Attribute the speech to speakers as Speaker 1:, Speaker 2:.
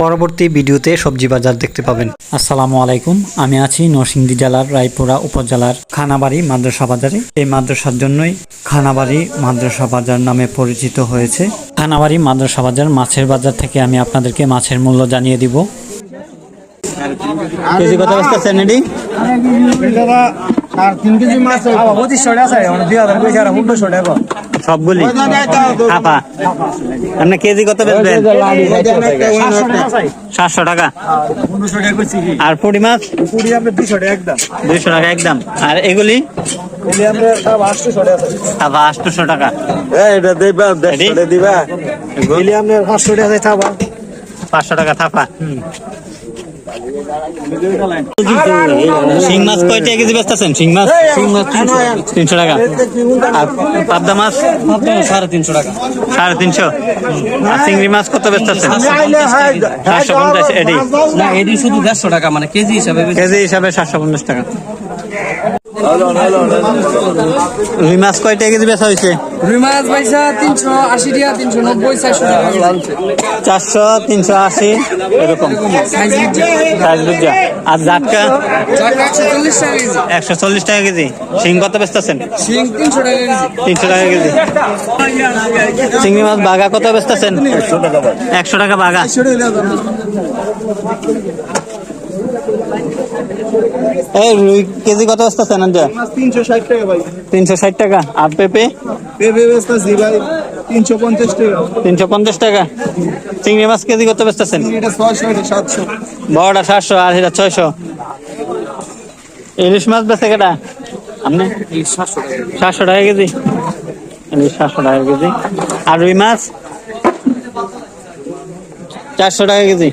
Speaker 1: পরবর্তী ভিডিওতে সবজি বাজার দেখতে পাবেন। আসসালামু আলাইকুম আমি আছি নরসিংদী জেলার রায়পুরা উপজেলার খানাবাড়ি মাদ্রাসা বাজারে। এই মাদ্রাসার জন্যই খানাবাড়ি মাদ্রাসা বাজার নামে পরিচিত হয়েছে। খানাবাড়ি মাদ্রাসা বাজার মাছের বাজার থেকে আমি আপনাদেরকে মাছের মূল্য জানিয়ে দিব। কেজি কত বস্তা?
Speaker 2: আর তিন কেজি মাছ পঁচিশশো টাকা আছে মানে দুই হাজার পয়সা আর পনেরোশো টাকা
Speaker 1: সবগুলি? আপা। আপনি কেজি কত বেচবেন? সাতশো টাকা
Speaker 2: টাকা?
Speaker 1: আর পুঁটি মাছ?
Speaker 2: টাকা একদম।
Speaker 1: দুইশো টাকা একদম। আর এগুলি?
Speaker 2: এলি আমরা সব আটশোশো টাকা এটা দিবা দিবা। টাকা
Speaker 1: পাঁচশো টাকা থাপা। শিং মাছ কয়টা কেজি বেচতেছেন? শিং মাছ? শিং মাছ তিনশো টাকা। আর পাবদা মাছ?
Speaker 2: সাড়ে তিনশো টাকা।
Speaker 1: সাড়ে তিনশো? আর চিংড়ি মাছ কত বেচতেছেন? সাতশো পঞ্চাশ এডি।
Speaker 3: না এটি শুধু দেড়শো টাকা মানে কেজি হিসাবে
Speaker 1: কেজি হিসাবে সাতশো পঞ্চাশ টাকা। রুই মাছ কয়টা কেজি বেচা হয়েছে
Speaker 3: রুই মাছ পয়সা তিনশো আশি টাকা তিনশো নব্বই চারশো টাকা
Speaker 1: তিনশো আশি এরকম।
Speaker 3: সাইজ
Speaker 1: বুঝা আর জাটকা
Speaker 3: টাকা একশো চল্লিশ টাকা কেজি।
Speaker 1: টাকা শিং কত বেচতেছেন?
Speaker 3: তিনশো টাকা কেজি।
Speaker 1: টাকা চিংড়ি মাছ বাগা কত বেচতেছেন? একশো টাকা বাগা এই রুই কেজি কত বেচতেছেন আনজা
Speaker 2: তিনশো ষাট টাকা ভাই।
Speaker 1: তিনশো ষাট টাকা। আর পেঁপে?
Speaker 2: পেঁপে বেচতেছি ভাই তিনশো পঞ্চাশ টাকা।
Speaker 1: তিনশো পঞ্চাশ টাকা। চিংড়ি মাছ কেজি কত বেচতেছেন
Speaker 2: এটা ছয়শো এটা সাতশো।
Speaker 1: বড়টা সাতশো আর এটা ছয়শো। ইলিশ মাছ বেচে কেটা? আপনি? সাতশো টাকা কেজি। ইলিশ সাতশো টাকা কেজি। আর রুই মাছ? চারশো টাকা কেজি।